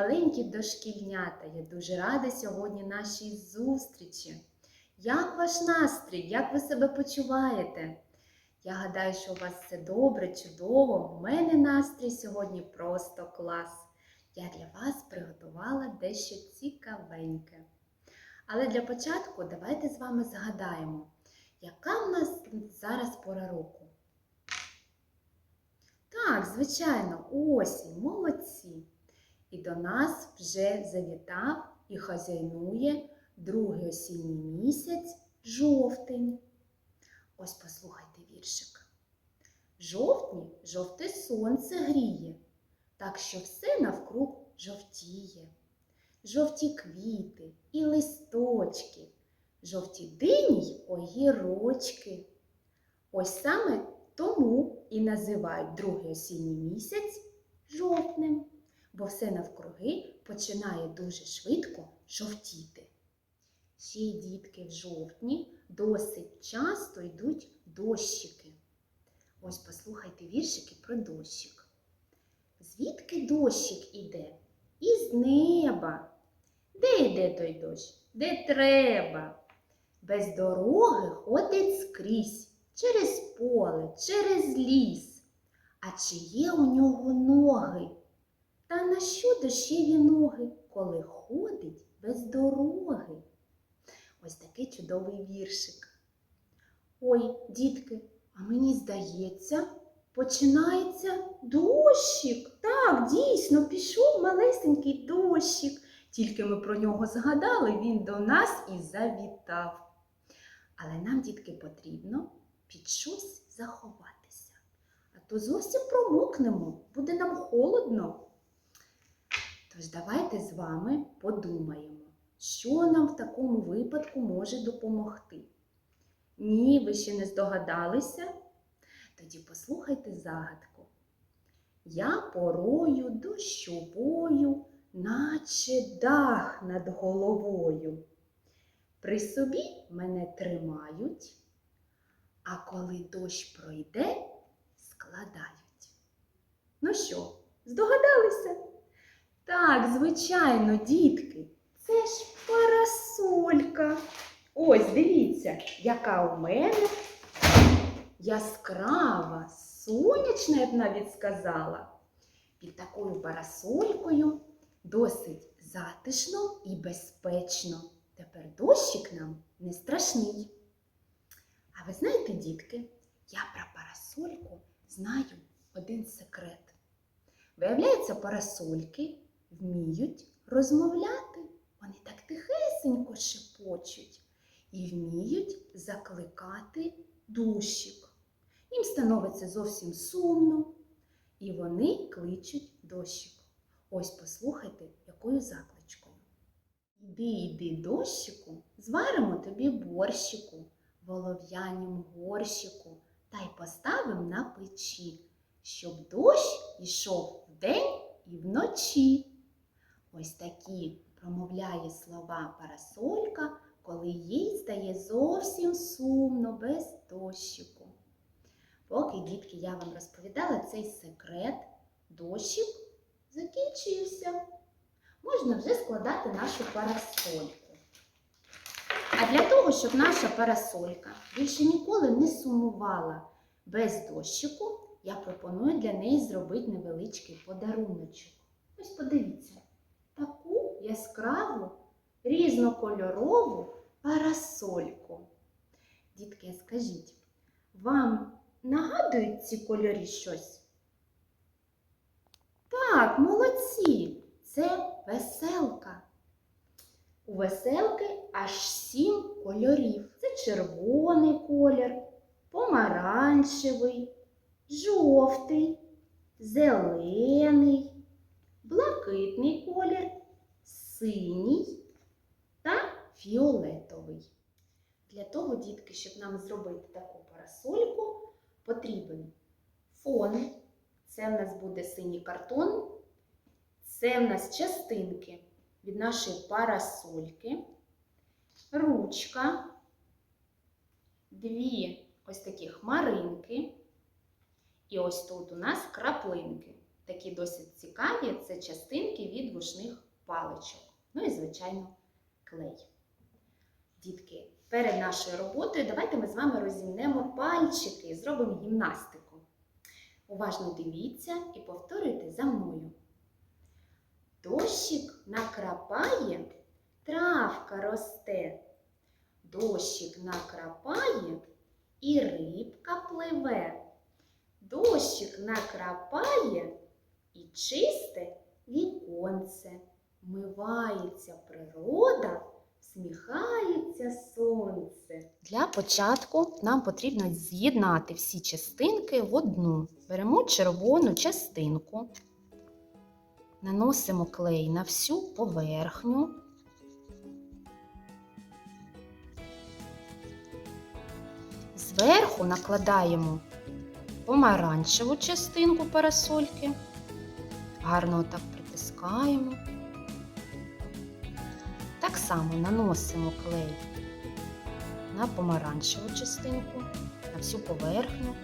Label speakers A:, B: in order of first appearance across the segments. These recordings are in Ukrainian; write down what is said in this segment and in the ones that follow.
A: маленькі дошкільнята! Я дуже рада сьогодні нашій зустрічі. Як ваш настрій? Як ви себе почуваєте? Я гадаю, що у вас все добре, чудово. У мене настрій сьогодні просто клас. Я для вас приготувала дещо цікавеньке. Але для початку давайте з вами згадаємо, яка в нас зараз пора року. Так, звичайно, осінь, молодці. І до нас вже завітав і хазяйнує другий осінній місяць жовтень. Ось послухайте віршик. Жовтні жовте сонце гріє, так що все навкруг жовтіє. Жовті квіти і листочки, жовті дині й огірочки. Ось саме тому і називають другий осінній місяць жовтнем, бо все навкруги починає дуже швидко жовтіти. Ще й дітки в жовтні досить часто йдуть дощики. Ось послухайте віршики про дощик. Звідки дощик іде? Із неба. Де йде той дощ? Де треба? Без дороги ходить скрізь, через поле, через ліс. А чи є у нього ноги? Та на що дощеві ноги, коли ходить без дороги? Ось такий чудовий віршик. Ой, дітки, а мені здається, починається дощик. Так, дійсно, пішов малесенький дощик. Тільки ми про нього згадали, він до нас і завітав. Але нам, дітки, потрібно під щось заховатися. А то зовсім промокнемо, буде нам холодно. Тож давайте з вами подумаємо, що нам в такому випадку може допомогти. Ні, ви ще не здогадалися? Тоді послухайте загадку. Я порою дощовою, наче дах над головою. При собі мене тримають, а коли дощ пройде, складають. Ну що, здогадалися? Так, звичайно, дітки, це ж парасолька. Ось дивіться, яка у мене яскрава, сонячна, я б навіть сказала. Під такою парасолькою досить затишно і безпечно. Тепер дощик нам не страшний. А ви знаєте, дітки, я про парасольку знаю один секрет. Виявляється, парасольки вміють розмовляти. Вони так тихесенько шепочуть і вміють закликати дощик. Їм становиться зовсім сумно, і вони кличуть дощик. Ось послухайте, якою закличкою. Іди, іди, дощику, зваримо тобі борщику, в олов'янім горщику, та й поставим на печі, щоб дощ ішов вдень і вночі. Ось такі промовляє слова парасолька, коли їй стає зовсім сумно без дощику. Поки, дітки, я вам розповідала цей секрет, дощик закінчився. Можна вже складати нашу парасольку. А для того, щоб наша парасолька більше ніколи не сумувала без дощику, я пропоную для неї зробити невеличкий подаруночок. Ось подивіться, різнокольорову парасольку. Дітки, скажіть, вам нагадують ці кольорі щось? Так, молодці! Це веселка. У веселки аж сім кольорів. Це червоний колір, помаранчевий, жовтий, зелений, блакитний колір, синій фіолетовий. Для того, дітки, щоб нам зробити таку парасольку, потрібен фон. Це в нас буде синій картон. Це в нас частинки від нашої парасольки, ручка, дві ось такі хмаринки. І ось тут у нас краплинки. такі досить цікаві, це частинки від вушних паличок. Ну і, звичайно, клей. Дітки, перед нашою роботою давайте ми з вами розімнемо пальчики і зробимо гімнастику. Уважно дивіться і повторюйте за мною. Дощик накрапає, травка росте. Дощик накрапає і рибка пливе. Дощик накрапає і чисте віконце. Мивається природа, всміхається сонце. Для початку нам потрібно з'єднати всі частинки в одну. Беремо червону частинку, наносимо клей на всю поверхню. Зверху накладаємо помаранчеву частинку парасольки, гарно так притискаємо. Так само наносимо клей на помаранчеву частинку, на всю поверхню.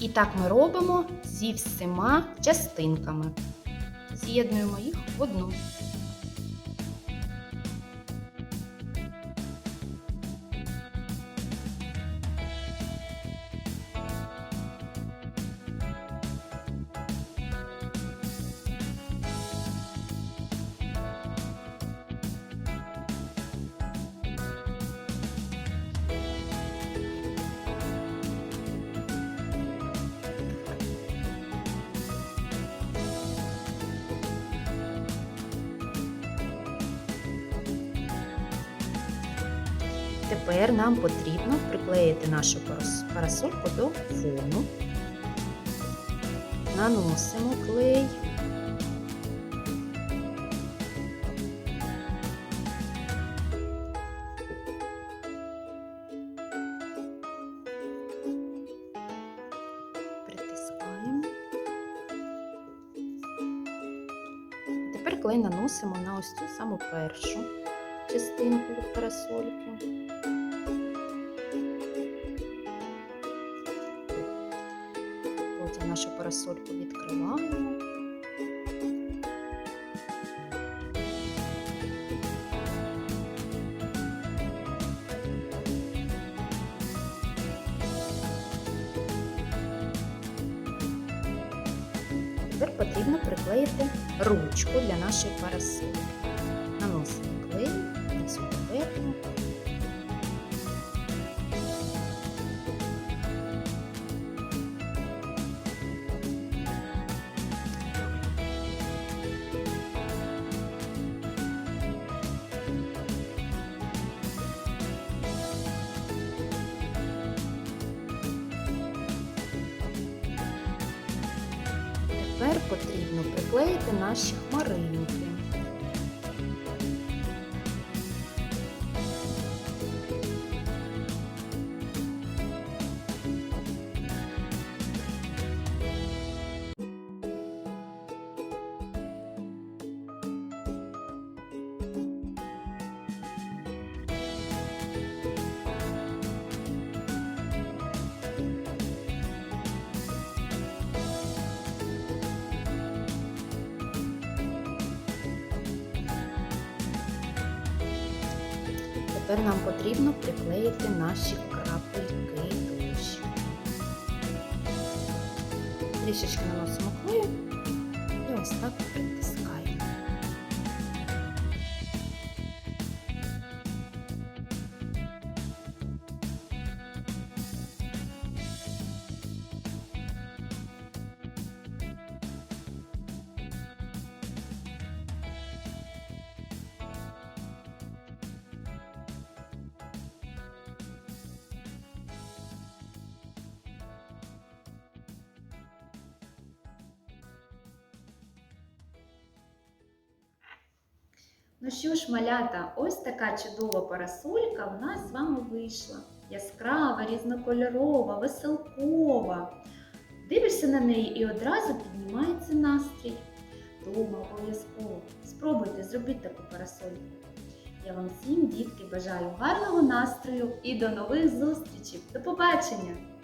A: І так ми робимо зі всіма частинками. З'єднуємо їх в одну. Тепер нам потрібно приклеїти нашу парас- парасольку до фону. Наносимо клей. Притискаємо. Тепер клей наносимо на ось цю саму першу частинку від парасольки. Нашу парасольку відкриваємо. Тепер потрібно приклеїти ручку для нашої парасольки. Наносимо клей на цю поверхню. Тепер потрібно приклеїти наші хмаринки. Тепер нам потрібно приклеїти наші крапельки дощ. Трішечки наносимо клею і ось так Ну що ж, малята, ось така чудова парасолька в нас з вами вийшла. Яскрава, різнокольорова, веселкова. Дивишся на неї і одразу піднімається настрій. Дома обов'язково спробуйте зробити таку парасольку. Я вам всім, дітки, бажаю гарного настрою і до нових зустрічей. До побачення!